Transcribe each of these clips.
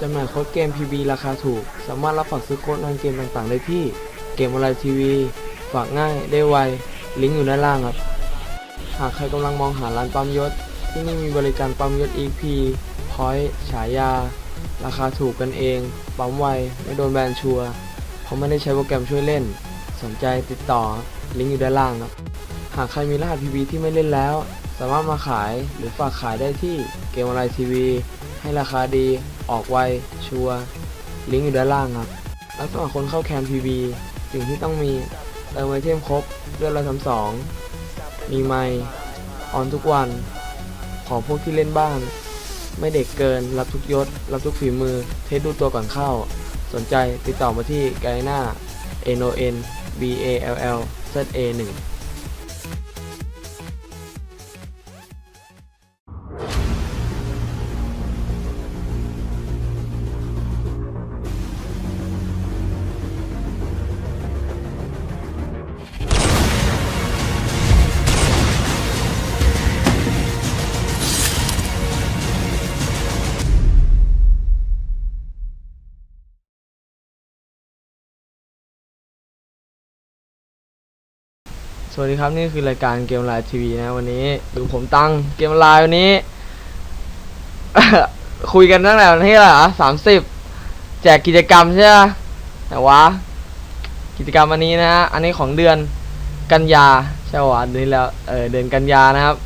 จำหน่ายโค้ดเกม PB ราคาถูก สามารถรับฝากซื้อโค้ดในเกมต่างๆ ได้ที่เกมออนไลน์ทีวี ฝากง่ายได้ไว ลิงก์อยู่ด้านล่างครับ หากใครกำลังมองหาร้านปั๊มยศ ที่นี่มีบริการปั๊มยศ EP พอยต์ฉายา ราคาถูกกันเอง ปั๊มไว ไม่โดนแบนชัวร์เขาไม่ได้ใช้โปรแกรมช่วยเล่น สนใจติดต่อ ลิงก์อยู่ด้านล่างครับ หากใครมีรหัส PB ที่ไม่เล่นแล้ว สามารถมาขายหรือฝากขายได้ที่เกมออนไลน์ทีวีให้ราคาดี ออกไว ชัวลิงก์อยู่ด้านล่างครับแล้วสำหรับคนเข้าแคน PB สิ่งที่ต้องมีเติมไอเทมครบเลือดละสามสองมีไมค์ออนทุกวัน ของพวกที่เล่นบ้านไม่เด็กเกิน รับทุกยศ รับทุกฝีมือ เทสดูตัวก่อนเข้า สนใจติดต่อมาที่ไกน่า N O N B A L L Z A 1 วัสดีครับนี่คือรายการเกมไลน์ทีวีนะวันนี้ดูผมตังเกมไลน์วันนี้ คุยกันตั้งแต่วันที่อะไรอะสามสิบแจกกิจกรรมใช่ไหมแต่ว่ากิจกรรมอันนี้นะฮะอันนี้ของเดือนกันยาใช่ปะวะเดือนแล้วเออเดือนกันยานะครับ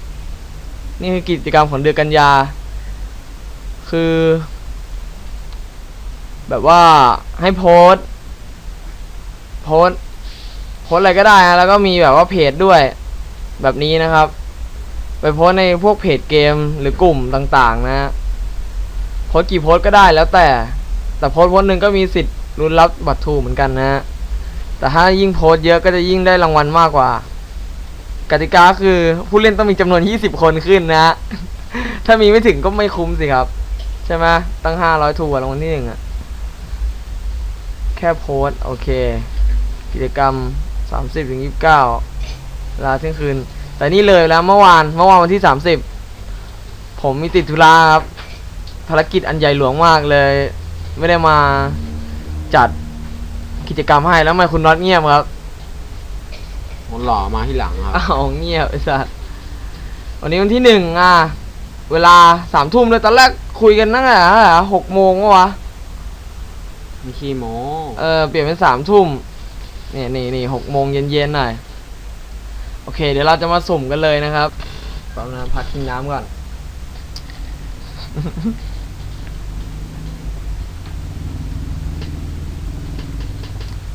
นี่คือกิจกรรมของเดือนกันยา คือ แบบว่าให้โพส์โพส โพสอะไรก็ได้นะแล้วก็มีแบบว่าเพจด้วย แบบนี้นะครับ ไปโพสในพวกเพจเกมหรือกลุ่มต่างๆ นะโพสกี่โพสก็ได้แล้วแต่ แต่โพสโพสหนึ่งก็มีสิทธิ์ลุ้นรับบัตรทูเหมือนกันนะแต่ถ้ายิ่งโพสเยอะก็จะยิ่งได้รางวัลมากกว่า กติกาคือผู้เล่นต้องมีจำนวน 20 คนขึ้นนะ ถ้ามีไม่ถึงก็ไม่คุ้มสิครับ ใช่ไหมตั้ง 500ทูอะรางวัลที่หนึ่งอะแค่โพสโอเค กิจกรรม 30ถึง29เวลาเที่ยงคืน แต่นี่เลยแล้วเมื่อวานเมื่อวานวันที่30ผมมีติดธุระครับภารกิจอันใหญ่หลวงมากเลย ไม่ได้มาจัดกิจกรรมให้แล้วทำไมคุณน็อตเงียบครับคนหล่อมาที่หลังครับอ้าวเงียบไอ้สัสวันนี้วันที่หนึ่งอะเวลาสามทุ่มเลยตอนแรกคุยกันตั้งแต่หกโมงวะมีขี้โม้เออเปลี่ยนเป็นสามทุ่ม นี่นี่นี่หกโมงเย็นๆหน่อย โอเค เดี๋ยวเราจะมาสุ่มกันเลยนะครับแป๊บนะพักกินน้ำก่อน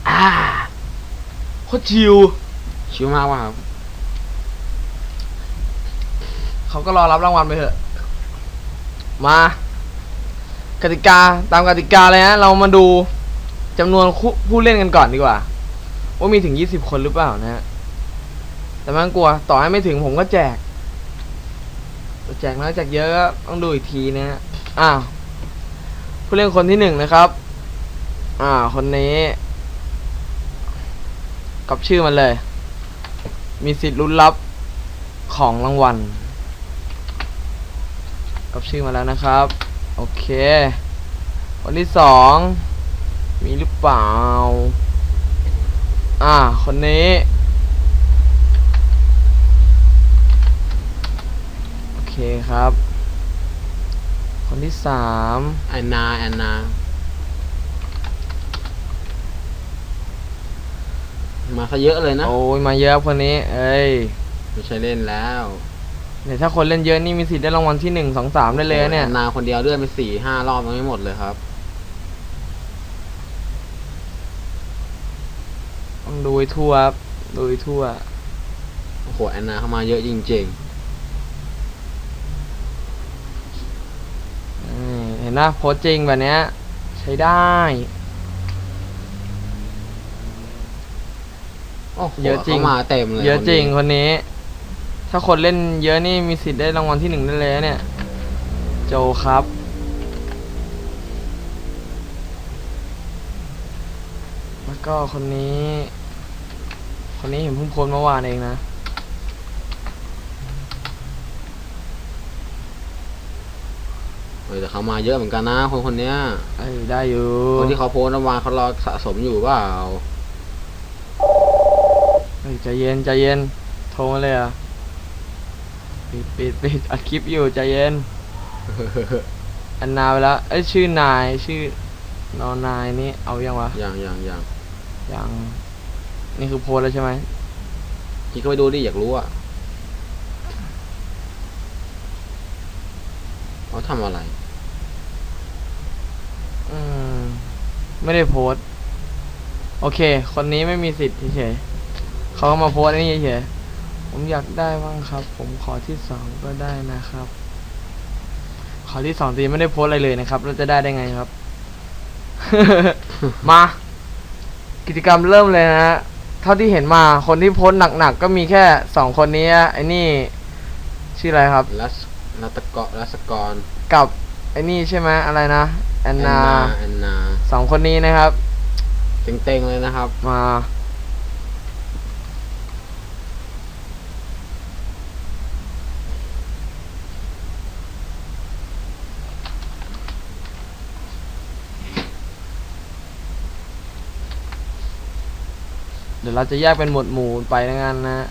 อ่าโคตรชิว ชิวมากว่ะครับ เขาก็รอรับรางวัลไปเถอะ มากติกาตามกติกาเลยนะเรามาดูจำนวนผู้เล่นกันก่อนดีกว่า ว่ามีถึง20คนหรือเปล่านะฮะแต่ไม่ต้องกลัว ต่อให้ไม่ถึงผมก็แจก แจกน้อยแจกเยอะต้องดูอีกทีนะฮะอ้าวผู้เล่นคนที่หนึ่งนะครับ อ่า คนนี้กรอบชื่อมันเลย มีสิทธิ์ลุ้นรับของรางวัลกับชื่อมาแล้วนะครับ โอเคคนที่สองมีหรือเปล่า อ่า คนนี้ โอเคครับ คนที่สามแอนนาแอนนามาซะเยอะเลยนะโอ้ยมาเยอะคนนี้ เอ้ยไม่ใช่เล่นแล้วเนี่ยถ้าคนเล่นเยอะนี่มีสิทธิ์ได้รางวัลที่หนึ่งสองสามได้เลยนะเนี่ย แอนนาคนเดียวเลื่อนไปสี่ห้ารอบยังไม่หมดเลยครับ ต้องดูให้ทั่วครับดูให้ทั่ว โอ้โหแอนนาเข้ามาเยอะจริงอืมเห็นนะโพสต์จริงแบบเนี้ย ใช้ได้ ๆโอ้โหเยอะจริงเข้ามาเต็มเลยเยอะจริงคนนี้คนนี้ ถ้าคนเล่นเยอะนี่มีสิทธิ์ได้รางวัลที่หนึ่งได้เลยนะเนี่ย โจครับ แล้วก็คนนี้ คนนี้เห็นเพิ่งโพสต์เมื่อวานเองนะเฮ้ยเออแต่เขามาเยอะเหมือนกันนะคนคนเนี้ยเอ้ยได้อยู่คนที่เขาโพสต์เมื่อวานเขารอสะสมอยู่เปล่าเฮ้ยใจเย็นใจเย็น โทรมาเลยเหรอะปิดปิดปิดอัดคลิปอยู่ใจเย็น อันนาไปแล้วเอ้ยชื่อนายชื่อนอนายนี่เอายังวะ อย่างอย่างอย่างยัง นี่คือโพสแล้วใช่ไหมที่ก็ไปดูดิอยากรู้อะเขาทำอะไร อืม ไม่ได้โพสต์โอเค คนนี้ไม่มีสิทธิ์เฉยๆเขาก็มาโพสต์อันนี่เฉยๆผมอยากได้บ้างครับ ผมขอที่สองก็ได้นะครับ ขอที่สองตีไม่ได้โพสต์อะไรเลยนะครับเราจะได้ได้ไงครับ มา กิจกรรมเริ่มเลยนะฮะ เท่าที่เห็นมาคนที่โพสต์หนักๆก็มีแค่สองคนนี้อะไอ้นี่ชื่ออะไรครับ รัสรัตกรรัสกรกับไอ้นี่ใช่ไหมอะไรนะแอนนาแอนนาสองคนนี้นะครับ เต็งๆเลยนะครับ มา เดี๋ยวเราจะแยกเป็นหมวดหมู่ไปนะกันนะ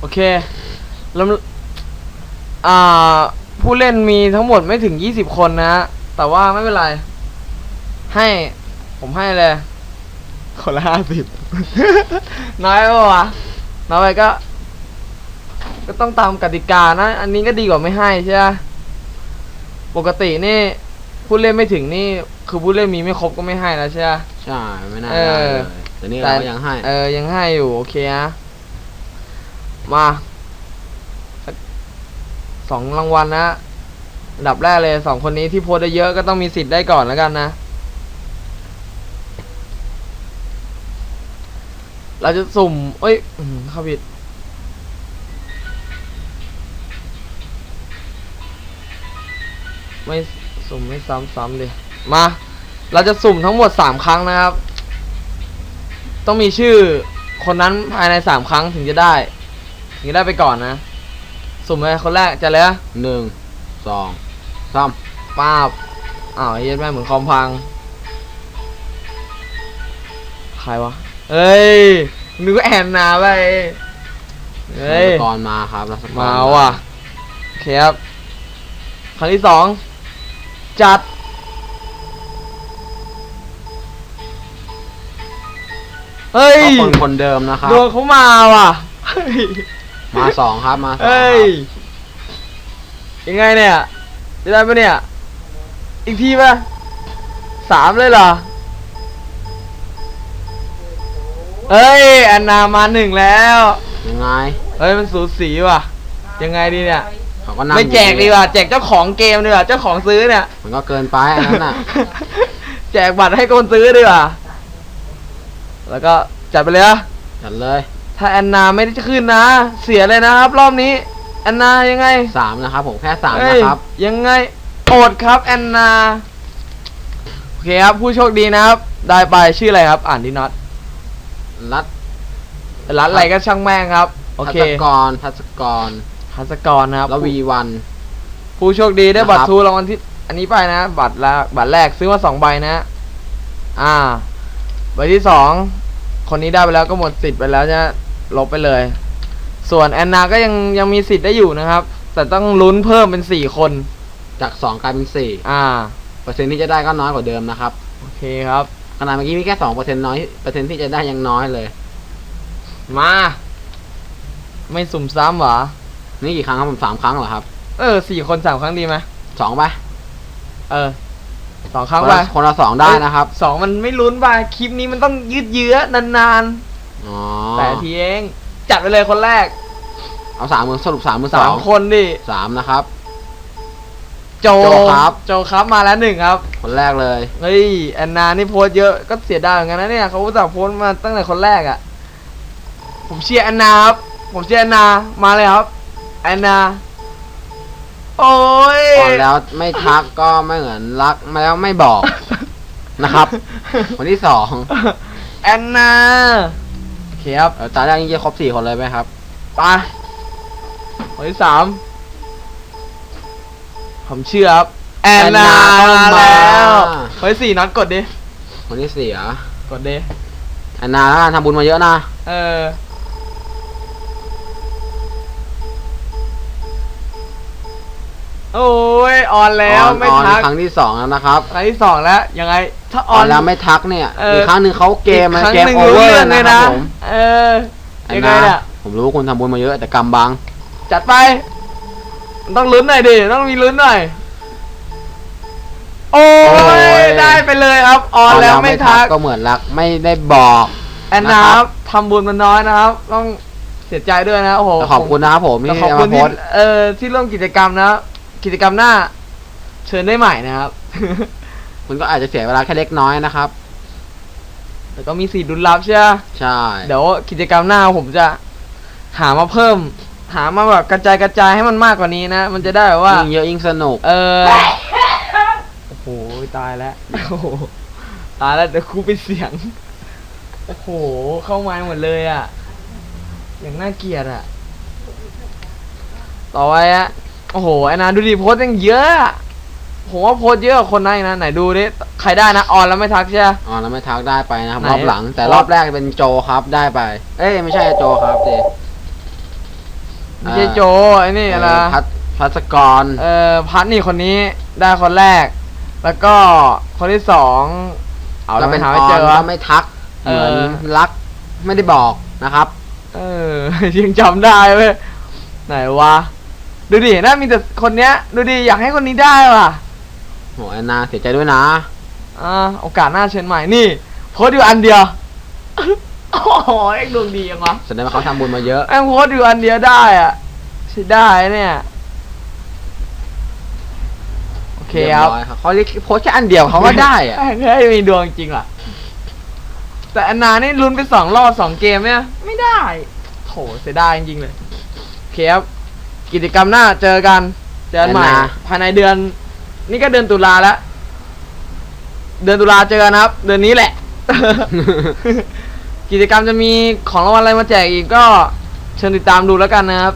โอเคแล้วอ่า ผู้เล่นมีทั้งหมดไม่ถึงยี่สิบคนนะฮะแต่ว่าไม่เป็นไร ให้ ผมให้เลย คนละห้าสิบ น้อยปะวะน้อยไปก็ ก็ต้องตามกติกานะ อันนี้ก็ดีกว่าไม่ให้ใช่ไหมปกตินี่ผู้เล่นไม่ถึงนี่ คือผู้เล่นมีไม่ครบก็ไม่ให้แล้วใช่ไหม ใช่ไม่น่าเอได้อเลยแต่นี่เราก็ยังให้ เออ ยังให้อยู่ โอเคนะมาสักสองรางวัลนะอันดับแรกเลยสองคนนี้ที่โพสต์ได้เยอะก็ต้องมีสิทธิ์ได้ก่อนแล้วกันนะ เราจะสุ่ม เอ้ยอื้อหือเข้าผิดไม่สุ่มไม่ซ้ำๆดิมา เราจะสุ่มทั้งหมดสามครั้งนะครับ ต้องมีชื่อคนนั้นภายในสามครั้งถึงจะได้ ถึงจะได้ไปก่อนนะ สุ่มเลยคนแรกจะเลยนะหนึ่งสองสามป้าบอ้าวไอ้เหี้ย็นแม่งเหมือนคอมพัง ใครวะ เอ้ยนึกว่าแอนนาไปเฮ้รัยสกรมาครับรัสกรมาว่ะโอเคครับ ครั้งที่สองจัด เฮ้ยก็คนคนเดิมนะครับ ดวงเขามาว่ะเฮ้ยมาสองครับมาสองคเฮ้ย รับยังไงเนี่ย จะได้ปะเนี่ย อีกทีปะสามเลยเหรอ เอ้ยแอนนามาหนึ่งแล้ว ยังไงเฮ้ยมันสูสีว่ะ ยังไงดีเนี่ย เขาก็นั่งไม่แจกดีกว่าแจกเจ้าของเกมดีกว่าเจ้าของซื้อเนี่ย มันก็เกินไปอันนั้นน่ะ แจกบัตรให้คนซื้อดีกว่า แล้วก็จัดไปเลยนะจัดเลยถ้าแอนนาไม่ได้ขึ้นนะ เสียเลยนะครับ รอบนี้ แอนนายังไงสามนะครับผมแค่สามเอ้ยนะครับ ยังไงอดครับแอนนา โอเคครับ ผู้โชคดีนะครับ ได้ไปชื่ออะไรครับ อ่านดิน็อต รัฐร้านอะไรก็ช่างแม่งครับ โอทัเคศกรทัศกรฮัสกรนะครับแล้ววีวัน ผู้โชคดีได้นะครับบัตรทูรางวัลที่ อันนี้ไปนะ บัตรละบัตรแรกซื้อมาสองใบนะ อ่า ใบที่สองคนนี้ได้ไปแล้วก็หมดสิทธิ์ไปแล้วจะลบไปเลย ส่วนแอนนาก็ยังยังมีสิทธิ์ได้อยู่นะครับ แต่ต้องลุ้นเพิ่มเป็นสี่คน จากสองกลายเป็นสี่อ่า เปอร์เซ็นต์ที่จะได้ก็น้อยกว่าเดิมนะครับ โอเคครับ ขนาดเมื่อกี้มีแค่สองเปอร์เซ็นต์น้อยเปอร์เซ็นต์ที่จะได้ยังน้อยเลย มา ไม่สุ่มซ้ำเหรอ นี่กี่ครั้งครับผมสามครั้งเหรอครับ เออสี่คนสามครั้งดีไหมสองไปเออสองคครั้งนไปละคนละสองได้นะครับสองมันไม่ลุ้นไปคลิปนี้มันต้องยืดเยื้อนานอ๋อๆแต่ทีเอง จัดไปเลยคนแรก เอาสามมือสรุปสามมือสสาอมงคนดิสามนะครับ โจโจครับ โจครับมาแล้วหนึ่งครับ คนแรกเลย เฮ้ยแอนนานี่โพสต์เยอะก็เสียดายเหมือนกันนะเนี่ยเขาอุตส่าห์โพสต์มาตั้งแต่คนแรกอะ่ะ ผมเชียร์แอนนาครับ ผมเชียร์แอนนามาเลยครับแอนนาโอ้ยอ่อนแล้วไม่ทักก็ไม่เหมือนรักมาแล้วไม่บอกนะครับ คนที่สองแอนนาโอเคครับเอ่อตาแรกนี่จะครบสี่คนเลยไหมครับ ไปคนที่สาม ผมเชื่อครับแอนนาแอนนามามา แล้วคนที่สี่น็อตกดดิคนที่สี่เหรอกดดิแอนนาแล้วกันทำบุญมาเยอะนะเออโอ้ยออนแล้วออนไม่ออนทักครั้งที่สองแล้วนะครับครั้งที่สองแล้วยังไงถ้าออออน นแล้วไม่ทักเนี่ยเอออี อีกครั้งหนึ่งเขาเกมอีมันครั้งเกมหนึ่งโอรู้เวอเรื่ร์องเลนะยครันะบผมเออแอนยังไงนาเนี่ยผมรู้คุณทำบุญมาเยอะแต่กำบังจัดไป ต้องลุ้นหน่อยดิต้องมีลุ้นหน่อย โอ้โอ้ย ยได้ไปเลยครับ ออนแล้วไม่ทัก ก็เหมือนรักไม่ได้บอก แอนนานะคครัรับ บทำบุญมันน้อยนะครับ ต้องเสียใจด้วยนะโอ้โหแต่ขอบคุณนะครับผมแต่ที่ขอบเอาคุมาณโพที่สต์เอ่อที่ร่วมกิจกรรมนะกิจกรรมหน้า เชิญได้ใหม่นะครับ คุณก็อาจจะเสียเวลาแค่เล็กน้อยนะครับ แต่ก็มีสีดุลลับใช่ไหมใช่ เดี๋ยวกิจกรรมหน้าผมจะหามาเพิ่ม หามาแบบกระจายกระจายให้มันมากกว่านี้นะ มันจะได้แบบว่า ยิ่งเยอะยิ่งสนุก เออ โอ้โห ตายแล้ว โอ้โห ตายแล้วเดี๋ยวครูไปดเสียง โอ้โห เข้ามาหมดเลยอะ อย่างน่าเกลียดอะ ต่อไปอะ โอ้โห ไอ้นาดูดิโพสต์ยังเยอะอะผมว่าโพสต์เยอะกว่าคนนั้นอีกนะ ไหนดูดิใครได้นะออนแล้วไม่ทักใช่ไหมอ๋อแล้วไม่ทักได้ไปนะครับไหนรอบหลัง แต่โพสต์รอบแรกเป็นโจครับได้ไป เอ้ยไม่ใช่โจครับเจ ไม่ใช่โจไอ้นี่อะไรเออพัดพัสกรเออพัดนี่คนนี้ได้คนแรก แล้วก็คนที่สองเอาแล้วเป็ไม่นหาอไม่อเจนอแล้ววะไม่ทักเอเหอมือนรักไม่ได้บอกนะครับ เออยังจำได้เว้ยไหนวะดูดิน่ามีแต่คนเนี้ย ดูดิอยากให้คนนี้ได้ว่ะโหแอนนาเสียใจด้วยนะอ่าโอกาสหน้าเชิญใหม่นี่โพสต์อยู่อันเดียว โอ้โหเอ็งดวงดียังวะแสดงว่าเขาทำบุญมาเยอะแม่งโพสต์อยู่อันเดียวได้อะใช่ได้เนี่ย โอเคครับเรียบร้อยครับเขาเรียกโพสต์แค่อันเดียวเขาก็ได้อะแม่งเฮ้ยมีดวงจริงว่ะ แต่อันนานี่ลุ้นไปสองรอบสองเกมเนี่ย ไม่ได้ โถเสียดายจริงๆเลยโอเคครับ กิจกรรมหน้าเจอกัน เจอกันใหม่แอนนา ภายในเดือน นี่ก็เดือนตุลาแล้ว เดือนตุลาเจอกันนะครับ เดือนนี้แหละ กิจกรรมจะมีของรางวัลอะไรมาแจกอีกก็เชิญติดตามดูแล้วกันนะครับ